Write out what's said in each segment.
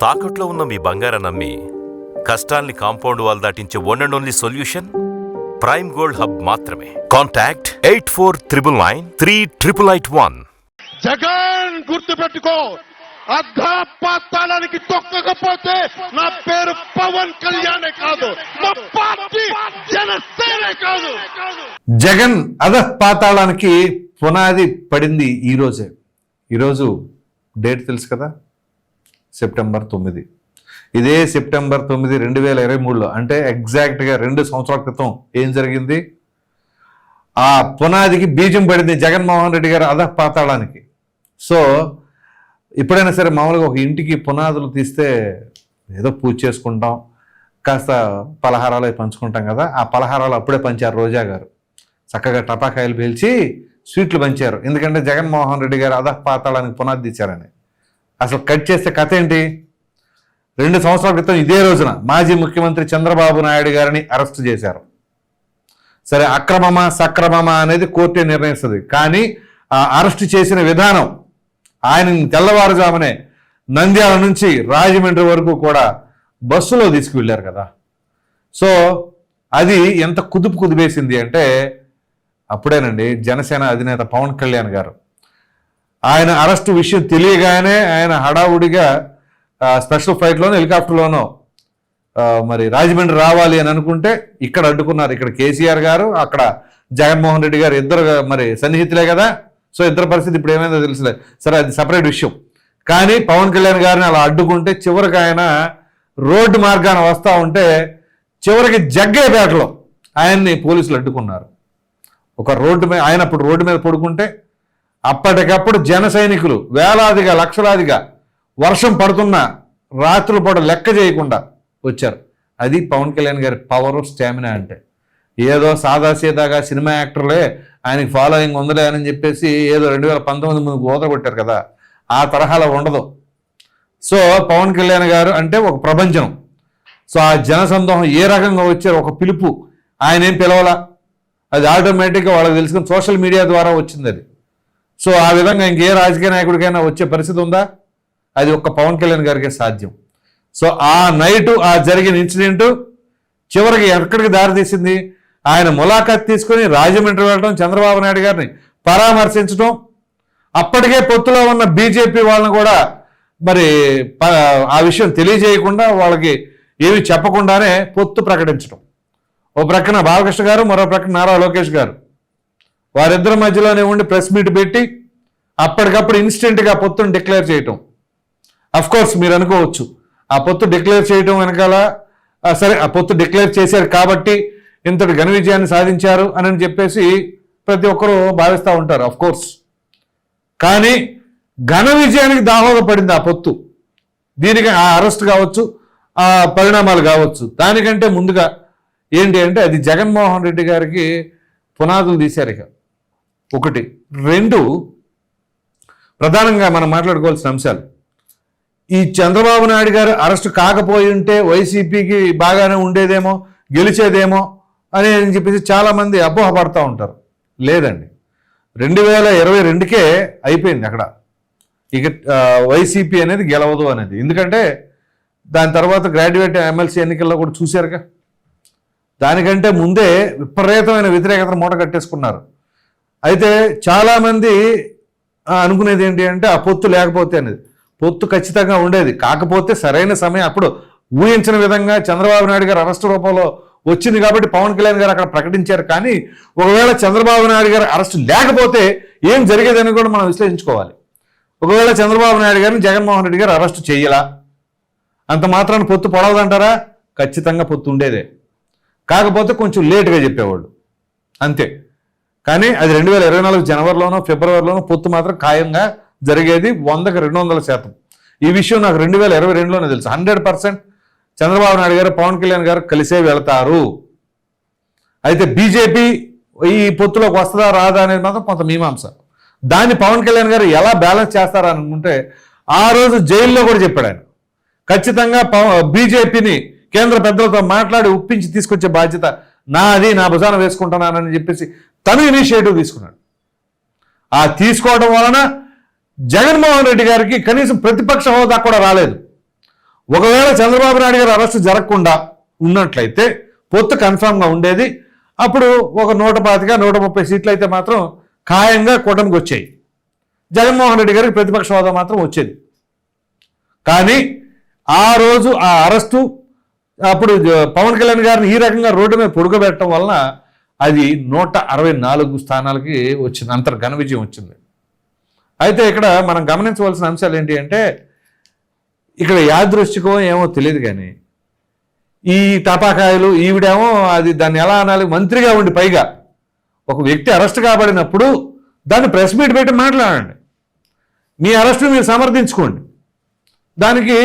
తాకట్లో ఉన్న మీ బంగారం నమ్మి కష్టాల్ని compound wall దాటించే one and only solution prime gold hub మాత్రమే. Contact eight four triple nine three triple eight one Jagan గుర్తుపెట్టుకో అర్ధపాతాళానికి తొక్కకపోతే నా పేరు పవన్ కళ్యాణే కాదు మా పార్టీ జనసేనే కాదు. జగన్ అధః పాతాళానికి పునాది పడింది ఈ రోజే. ఈరోజు డేట్ తెలుసు కదా? సెప్టెంబర్ తొమ్మిది. ఇదే సెప్టెంబర్ తొమ్మిది రెండు వేల ఇరవై మూడులో అంటే ఎగ్జాక్ట్గా రెండు సంవత్సరాల క్రితం ఏం జరిగింది? ఆ పునాదికి బీజం పడింది జగన్మోహన్ రెడ్డి గారు అధః పాతాళానికి. సో ఎప్పుడైనా సరే మామూలుగా ఒక ఇంటికి పునాదులు తీస్తే ఏదో పూజ చేసుకుంటాం కాస్త పలహారాలు పంచుకుంటాం కదా ఆ పలహారాలు అప్పుడే పంచారు రోజా గారు. చక్కగా టపాకాయలు పేల్చి స్వీట్లు పంచారు. ఎందుకంటే జగన్మోహన్ రెడ్డి గారు అధః పాతాళానికి పునాది తీశారని. అసలు కట్ చేస్తే కథ ఏంటి? రెండు సంవత్సరాల క్రితం ఇదే రోజున మాజీ ముఖ్యమంత్రి చంద్రబాబు నాయుడు గారిని అరెస్ట్ చేశారు. సరే అక్రమమా సక్రమమా అనేది కోర్టే నిర్ణయిస్తుంది. కానీ ఆ అరెస్ట్ చేసిన విధానం ఆయనని తెల్లవారుజామునే నంద్యాల నుంచి రాజమండ్రి వరకు కూడా బస్సులో తీసుకువెళ్ళారు కదా. సో అది ఎంత కుదుపు కుదిపేసింది అంటే అప్పుడేనండి జనసేన అధినేత పవన్ కళ్యాణ్ గారు ఆయన అరెస్టు విషయం తెలియగానే ఆయన హడావుడిగా స్పెషల్ ఫ్లైట్లోనో హెలికాప్టర్లోనో మరి రాజమండ్రి రావాలి అని అనుకుంటే ఇక్కడ అడ్డుకున్నారు. ఇక్కడ కేసీఆర్ గారు అక్కడ జగన్మోహన్ రెడ్డి గారు ఇద్దరు మరి సన్నిహితులే కదా. సో ఇద్దరు పరిస్థితి ఇప్పుడు ఏమైందో తెలుసులే. సరే అది సపరేట్ విషయం. కానీ పవన్ కళ్యాణ్ గారిని అలా అడ్డుకుంటే చివరికి ఆయన రోడ్డు మార్గాన వస్తూ ఉంటే చివరికి జగ్గేపేటలో ఆయన్ని పోలీసులు అడ్డుకున్నారు. ఒక రోడ్డు మీద ఆయన అప్పుడు రోడ్డు మీద పడుకుంటే అప్పటికప్పుడు జన సైనికులు వేలాదిగా లక్షలాదిగా వర్షం పడుతున్న రాత్రుల పాటు లెక్క చేయకుండా వచ్చారు. అది పవన్ కళ్యాణ్ గారి పవర్ స్టామినా అంటే. ఏదో సాదాసీదాగా సినిమా యాక్టర్లే ఆయనకి ఫాలోయింగ్ ఉందిలే అని చెప్పేసి ఏదో రెండు వేల పంతొమ్మిది ముందు ఊత కొట్టారు కదా ఆ తరహాలో ఉండదు. సో పవన్ కళ్యాణ్ గారు అంటే ఒక ప్రపంచం సో ఆ జనసందోహం ఏ రకంగా వచ్చారో ఒక పిలుపు. ఆయన ఏం పిలవాలా? అది ఆటోమేటిక్గా వాళ్ళకి తెలుసుకుని సోషల్ మీడియా ద్వారా వచ్చింది అది. సో ఆ విధంగా ఇంకే రాజకీయ నాయకుడికైనా వచ్చే పరిస్థితి ఉందా? అది ఒక్క పవన్ కళ్యాణ్ గారికే సాధ్యం. సో ఆ నైటు ఆ జరిగిన ఇన్సిడెంట్ చివరికి ఎక్కడికి దారితీసింది ఆయన ములాఖాత్ తీసుకొని రాజమండ్రి వెళ్ళడం చంద్రబాబు నాయుడు గారిని పరామర్శించడం అప్పటికే పొత్తులో ఉన్న బీజేపీ వాళ్ళని కూడా మరి ప- ఆ విషయం తెలియజేయకుండా వాళ్ళకి ఏమి చెప్పకుండానే పొత్తు ప్రకటించడం ఓ ప్రక్కన బాలకృష్ణ గారు మరో ప్రక్కన నారా లోకేష్ గారు. వారిద్దరి మధ్యలోనే ఉండి ప్రెస్ మీట్ పెట్టి అప్పటికప్పుడు ఇన్స్టెంట్గా పొత్తును డిక్లేర్ చేయటం. అఫ్కోర్స్ మీరు అనుకోవచ్చు ఆ పొత్తు డిక్లేర్ చేయటం వెనకాల సరే ఆ పొత్తు డిక్లేర్ చేశారు కాబట్టి ఇంతటి ఘన విజయాన్ని సాధించారు అని చెప్పేసి ప్రతి ఒక్కరూ భావిస్తూ ఉంటారు అఫ్ కోర్స్ కానీ ఘన విజయానికి దాహోదపడింది ఆ పొత్తు. దీనికి ఆ అరెస్ట్ కావచ్చు ఆ పరిణామాలు కావచ్చు. దానికంటే ముందుగా ఏంటి అంటే అది జగన్మోహన్ రెడ్డి గారికి పునాదులు తీశారు ఇక. ఒకటి. రెండు ప్రధానంగా మనం మాట్లాడుకోవాల్సిన అంశాలు. ఈ చంద్రబాబు నాయుడు గారు అరెస్ట్ కాకపోయి ఉంటే వైసీపీకి బాగానే ఉండేదేమో గెలిచేదేమో అని అని చెప్పేసి చాలామంది అపోహపడతా ఉంటారు. లేదండి. రెండు వేల ఇరవై రెండుకే అయిపోయింది అక్కడ. ఇక వైసీపీ అనేది గెలవదు అనేది. ఎందుకంటే దాని తర్వాత గ్రాడ్యుయేట్ ఎమ్మెల్సీ ఎన్నికల్లో కూడా చూశారుగా. దానికంటే ముందే విపరీతమైన వ్యతిరేకతను మూట కట్టేసుకున్నారు. అయితే చాలామంది అనుకునేది ఏంటి అంటే ఆ పొత్తు లేకపోతే అనేది. పొత్తు ఖచ్చితంగా ఉండేది. కాకపోతే సరైన సమయం అప్పుడు ఊహించిన విధంగా చంద్రబాబు నాయుడు గారు అరెస్ట్ రూపంలో వచ్చింది కాబట్టి పవన్ కళ్యాణ్ గారు అక్కడ ప్రకటించారు. కానీ ఒకవేళ చంద్రబాబు నాయుడు గారు అరెస్ట్ లేకపోతే ఏం జరిగేదని కూడా మనం విశ్లేషించుకోవాలి. ఒకవేళ చంద్రబాబు నాయుడు గారిని జగన్మోహన్ రెడ్డి గారు అరెస్ట్ చేయాలా? అంత మాత్రాన పొత్తు పొడవదంటారా? ఖచ్చితంగా పొత్తు ఉండేదే. కాకపోతే కొంచెం లేటుగా చెప్పేవాళ్ళు. అంతే. కానీ అది రెండు వేల ఇరవై నాలుగు జనవరిలోనో ఫిబ్రవరిలోనో పొత్తు మాత్రం ఖాయంగా జరిగేది వందకి రెండు వందల శాతం. ఈ విషయం నాకు రెండు వేల ఇరవై రెండులోనే తెలుసు. హండ్రెడ్ పర్సెంట్ చంద్రబాబు నాయుడు గారు పవన్ కళ్యాణ్ గారు కలిసే వెళతారు. అయితే బీజేపీ ఈ పొత్తులోకి వస్తుందా రాదా అనేది మాత్రం కొంత మీమాంస. దాన్ని పవన్ కళ్యాణ్ గారు ఎలా బ్యాలెన్స్ చేస్తారా అనుకుంటే ఆ రోజు జైల్లో కూడా చెప్పాడు ఆయన. ఖచ్చితంగా బీజేపీని కేంద్ర పెద్దలతో మాట్లాడి ఒప్పించి తీసుకొచ్చే బాధ్యత నాది నా భుజాన వేసుకుంటున్నానని చెప్పేసి తను ఇనిషియేటివ్ తీసుకున్నాడు. ఆ తీసుకోవడం వలన జగన్మోహన్ రెడ్డి గారికి కనీసం ప్రతిపక్ష హోదా కూడా రాలేదు. ఒకవేళ చంద్రబాబు నాయుడు గారు అరెస్ట్ జరగకుండా ఉన్నట్లయితే పొత్తు కన్ఫామ్గా ఉండేది. అప్పుడు ఒక నూట పాతిక నూట ముప్పై సీట్లు అయితే మాత్రం ఖాయంగా కూటమికి వచ్చాయి. జగన్మోహన్ రెడ్డి గారికి ప్రతిపక్ష హోదా మాత్రం వచ్చేది. కానీ ఆ రోజు ఆ అరెస్టు అప్పుడు పవన్ కళ్యాణ్ గారిని ఈ రకంగా రోడ్డు మీద పొడుగబెట్టడం వలన అది నూట అరవై నాలుగు స్థానాలకి వచ్చింది అంత ఘన విజయం వచ్చింది. అయితే ఇక్కడ మనం గమనించవలసిన అంశాలు ఏంటి అంటే ఇక్కడ యాదృష్టికం ఏమో తెలియదు కానీ ఈ టపాకాయలు ఈవిడేమో అది దాన్ని ఎలా అనాలి మంత్రిగా ఉండి పైగా ఒక వ్యక్తి అరెస్ట్ కాబడినప్పుడు దాన్ని ప్రెస్ మీట్ పెట్టి మాట్లాడండి. మీ అరెస్ట్ని మీరు సమర్థించుకోండి. దానికి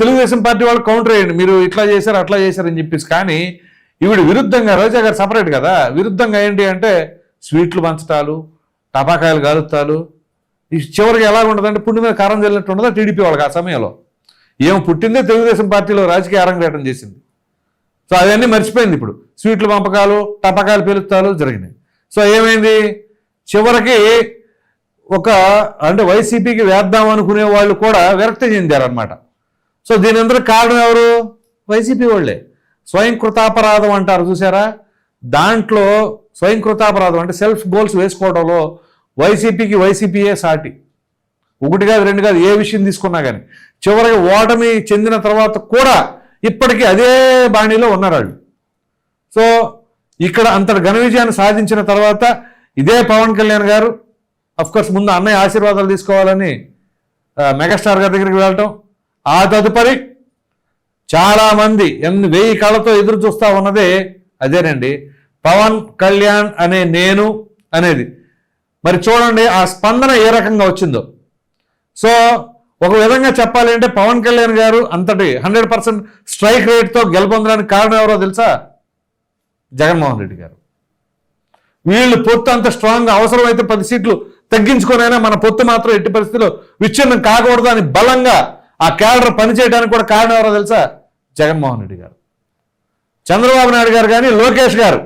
తెలుగుదేశం పార్టీ వాళ్ళు కౌంటర్ వేయండి. మీరు ఇట్లా చేశారు అట్లా చేశారని చెప్పేసి కానీ ఈవిడ విరుద్ధంగా రోజా గారు సపరేట్ కదా? విరుద్ధంగా ఏంటి అంటే స్వీట్లు పంచటాలు టపాకాయలు కాలుతాలు ఈ చివరికి ఎలా ఉంటుందంటే పుండి మీద కారం చల్లినట్టు ఉండదా టీడీపీ వాళ్ళకి ఆ సమయంలో. ఏం పుట్టిందే తెలుగుదేశం పార్టీలో రాజకీయ అరంగేటం చేసింది. సో అవన్నీ మర్చిపోయింది ఇప్పుడు. స్వీట్లు పంపకాలు టపాకాయలు పేలుతాలు జరిగినాయి. సో ఏమైంది? చివరికి ఒక అంటే వైసీపీకి వేద్దాం అనుకునే వాళ్ళు కూడా విరక్తి చెందారనమాట సో దీని అందరికి కారణం ఎవరు? వైసీపీ వాళ్ళే. స్వయం కృతాపరాధం అంటారు చూసారా దాంట్లో స్వయం కృతాపరాధం అంటే సెల్ఫ్ గోల్స్ వేసుకోవడంలో వైసీపీకి వైసీపీయే సాటి. ఒకటి కాదు రెండు కాదు ఏ విషయం తీసుకున్నా కానీ చివరికి ఓటమి చెందిన తర్వాత కూడా ఇప్పటికీ అదే బాణీలో ఉన్నారు వాళ్ళు. సో ఇక్కడ అంతటి ఘన విజయాన్ని సాధించిన తర్వాత ఇదే పవన్ కళ్యాణ్ గారు అఫ్కోర్స్ ముందు అన్నయ్య ఆశీర్వాదాలు తీసుకోవాలని మెగాస్టార్ గారి దగ్గరికి వెళ్ళటం ఆ తదుపరి చాలామంది ఎన్ని వెయ్యి కళ్ళతో ఎదురు చూస్తూ ఉన్నదే అదేనండి. పవన్ కళ్యాణ్ అనే నేను అనేది. మరి చూడండి ఆ స్పందన ఏ రకంగా వచ్చిందో. సో ఒక విధంగా చెప్పాలి అంటే పవన్ కళ్యాణ్ గారు అంతటి హండ్రెడ్ పర్సెంట్ స్ట్రైక్ రేట్తో గెలుపొందడానికి కారణం ఎవరో తెలుసా? జగన్మోహన్ రెడ్డి గారు. వీళ్ళు పొత్తు అంత స్ట్రాంగ్ అవసరమైతే పది సీట్లు తగ్గించుకొనైనా మన పొత్తు మాత్రం ఎట్టి పరిస్థితుల్లో విచ్ఛిన్నం కాకూడదు అని బలంగా ఆ క్యాడర్ పనిచేయడానికి కూడా కారణం ఎవరో తెలుసా? జగన్మోహన్ రెడ్డి గారు. చంద్రబాబు నాయుడు గారు కానీ లోకేష్ గారు.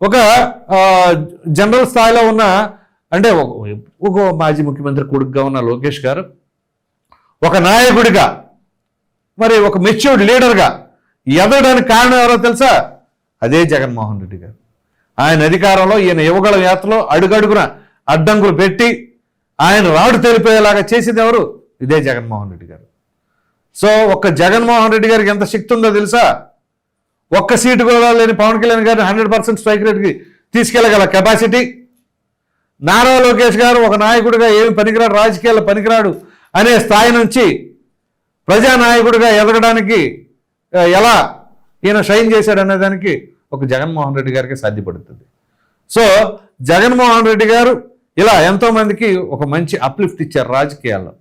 ఒక జనరల్ స్థాయిలో ఉన్న అంటే ఒక మాజీ ముఖ్యమంత్రి కొడుకుగా ఉన్న లోకేష్ గారు ఒక నాయకుడిగా మరి ఒక మెచ్యూర్డ్ లీడర్గా ఎదగడానికి కారణం ఎవరో తెలుసా? అదే జగన్మోహన్ రెడ్డి గారు. ఆయన అధికారంలో ఈయన యువగల యాత్రలో అడుగడుగున అడ్డంకులు పెట్టి ఆయన రాడు తెలిపేలాగా చేసింది ఎవరు? ఇదే జగన్మోహన్ రెడ్డి గారు. సో ఒక్క జగన్మోహన్ రెడ్డి గారికి ఎంత శక్తి ఉందో తెలుసా? ఒక్క సీటు కూడా లేని పవన్ కళ్యాణ్ గారిని హండ్రెడ్ పర్సెంట్ స్ట్రైక్ రేట్కి తీసుకెళ్ళగల కెపాసిటీ నారా లోకేష్ గారు ఒక నాయకుడిగా ఏమి పనికిరాడు రాజకీయాల్లో పనికిరాడు అనే స్థాయి నుంచి ప్రజానాయకుడిగా ఎదగడానికి ఎలా ఈయన షైన్ చేశాడు అనేదానికి ఒక జగన్మోహన్ రెడ్డి గారికి సాధ్యపడుతుంది. సో జగన్మోహన్ రెడ్డి గారు ఇలా ఎంతోమందికి ఒక మంచి అప్లిఫ్ట్ ఇచ్చారు రాజకీయాల్లో.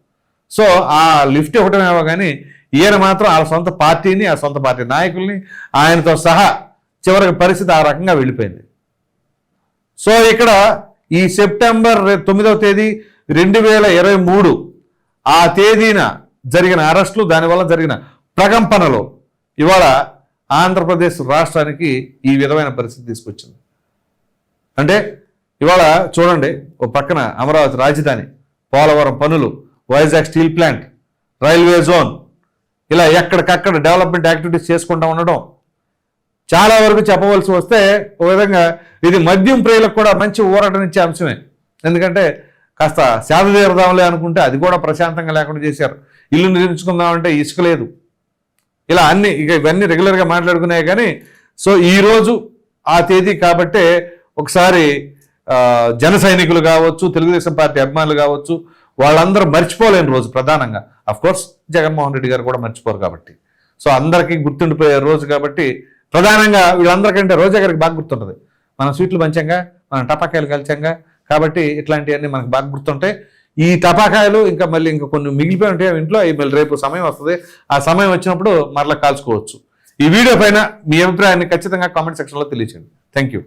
సో ఆ లిఫ్ట్ ఇవ్వటమేమో కానీ ఈయన మాత్రం ఆ సొంత పార్టీని ఆ సొంత పార్టీ నాయకుల్ని ఆయనతో సహా చివరికి పరిస్థితి ఆ రకంగా వెళ్ళిపోయింది. సో ఇక్కడ ఈ సెప్టెంబర్ తొమ్మిదవ తేదీ రెండు వేల ఇరవై మూడు ఆ తేదీన జరిగిన అరెస్టులు దానివల్ల జరిగిన ప్రకంపనలు ఇవాళ ఆంధ్రప్రదేశ్ రాష్ట్రానికి ఈ విధమైన పరిస్థితి తీసుకొచ్చింది. అంటే ఇవాళ చూడండి ఓ పక్కన అమరావతి రాజధాని పోలవరం పనులు Vizag steel plant railway zone. ఇలా ఎక్కడికక్కడ డెవలప్మెంట్ యాక్టివిటీస్ చేసుకుంటూ ఉండడం చాలా వరకు చెప్పవలసి వస్తే ఒక విధంగా ఇది మద్యం ప్రియులకు కూడా మంచి ఊరటనిచ్చే అంశమే. ఎందుకంటే కాస్త సేద తీరదాంలే అనుకుంటే అది కూడా ప్రశాంతంగా లేకుండా చేశారు. ఇల్లు నిర్మించుకుందామంటే ఇసుక లేదు. ఇలా అన్ని ఇక ఇవన్నీ రెగ్యులర్గా మాట్లాడుకున్నాయి కానీ సో ఈ రోజు ఆ తేదీ కాబట్టే ఒకసారి జన సైనికులు కావచ్చు తెలుగుదేశం పార్టీ అభిమానులు కావచ్చు వాళ్ళందరూ మర్చిపోలేని రోజు ప్రధానంగా. అఫ్ కోర్స్ జగన్మోహన్ రెడ్డి గారు కూడా మర్చిపోరు కాబట్టి. సో అందరికీ గుర్తుండిపోయే రోజు కాబట్టి ప్రధానంగా వీళ్ళందరికంటే రోజా గారికి బాగా గుర్తుంటుంది. మనం స్వీట్లు పంచాంగా మనం టపాకాయలు కలిచాంగా కాబట్టి ఇట్లాంటివన్నీ మనకు బాగా గుర్తుంటాయి. ఈ టపాకాయలు ఇంకా మళ్ళీ ఇంకా కొన్ని మిగిలిపోయి ఉంటాయి. ఇంట్లో అవి మళ్ళీ రేపు సమయం వస్తుంది. ఆ సమయం వచ్చినప్పుడు మరలా కాల్చుకోవచ్చు. ఈ వీడియో పైన మీ అభిప్రాయాన్ని ఖచ్చితంగా కామెంట్ సెక్షన్లో తెలియచేయండి. Thank you